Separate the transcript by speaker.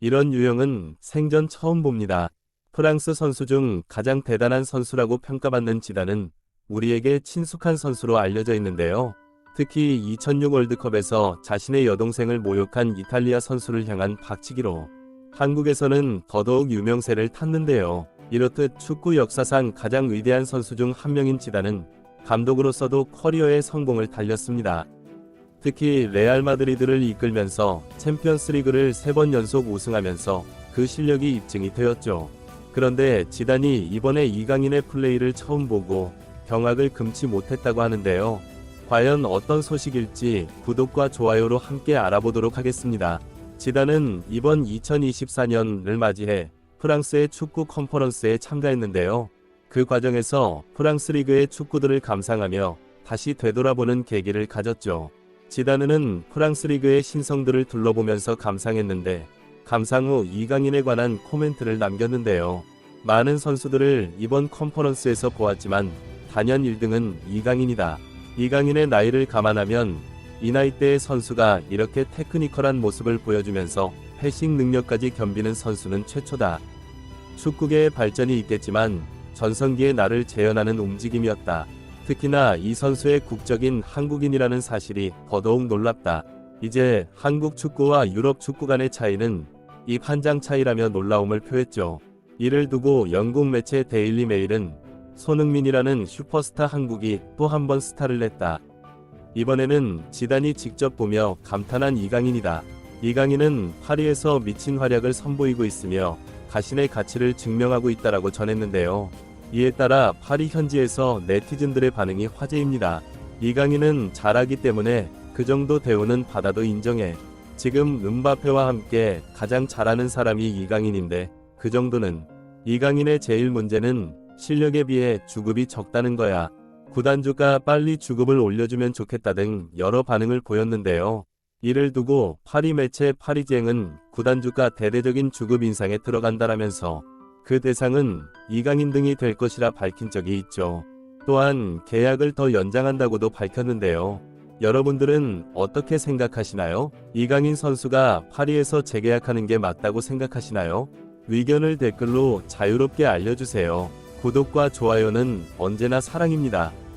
Speaker 1: 이런 유형은 생전 처음 봅니다. 프랑스 선수 중 가장 대단한 선수라고 평가받는 지단은 우리에게 친숙한 선수로 알려져 있는데요. 특히 2006 월드컵에서 자신의 여동생을 모욕한 이탈리아 선수를 향한 박치기로 한국에서는 더더욱 유명세를 탔는데요. 이렇듯 축구 역사상 가장 위대한 선수 중 한 명인 지단은 감독으로서도 커리어의 성공을 달렸습니다. 특히 레알 마드리드를 이끌면서 챔피언스 리그를 세번 연속 우승하면서 그 실력이 입증이 되었죠. 그런데 지단이 이번에 이강인의 플레이를 처음 보고 경악을 금치 못했다고 하는데요. 과연 어떤 소식일지 구독과 좋아요로 함께 알아보도록 하겠습니다. 지단은 이번 2024년을 맞이해 프랑스의 축구 컨퍼런스에 참가했는데요. 그 과정에서 프랑스 리그의 축구들을 감상하며 다시 되돌아보는 계기를 가졌죠. 지다느는 프랑스 리그의 신성들을 둘러보면서 감상했는데 감상 후 이강인에 관한 코멘트를 남겼는데요. 많은 선수들을 이번 컨퍼런스에서 보았지만 단연 1등은 이강인이다. 이강인의 나이를 감안하면 이 나이대의 선수가 이렇게 테크니컬한 모습을 보여주면서 패싱 능력까지 겸비는 선수는 최초다. 축구계의 발전이 있겠지만 전성기의 나를 재현하는 움직임이었다. 특히나 이 선수의 국적인 한국인이라는 사실이 더더욱 놀랍다. 이제 한국 축구와 유럽 축구 간의 차이는 입 한 장 차이라며 놀라움을 표했죠. 이를 두고 영국 매체 데일리 메일은 손흥민이라는 슈퍼스타 한국이 또 한 번 스타를 냈다. 이번에는 지단이 직접 보며 감탄한 이강인이다. 이강인은 파리에서 미친 활약을 선보이고 있으며 자신의 가치를 증명하고 있다라고 전했는데요. 이에 따라 파리 현지에서 네티즌들의 반응이 화제입니다. 이강인은 잘하기 때문에 그 정도 대우는 받아도 인정해. 지금 은바페와 함께 가장 잘하는 사람이 이강인인데 그 정도는 이강인의 제일 문제는 실력에 비해 주급이 적다는 거야. 구단주가 빨리 주급을 올려주면 좋겠다 등 여러 반응을 보였는데요. 이를 두고 파리 매체 파리쟁은 구단주가 대대적인 주급 인상에 들어간다라면서 그 대상은 이강인 등이 될 것이라 밝힌 적이 있죠. 또한 계약을 더 연장한다고도 밝혔는데요. 여러분들은 어떻게 생각하시나요? 이강인 선수가 파리에서 재계약하는 게 맞다고 생각하시나요? 의견을 댓글로 자유롭게 알려주세요. 구독과 좋아요는 언제나 사랑입니다.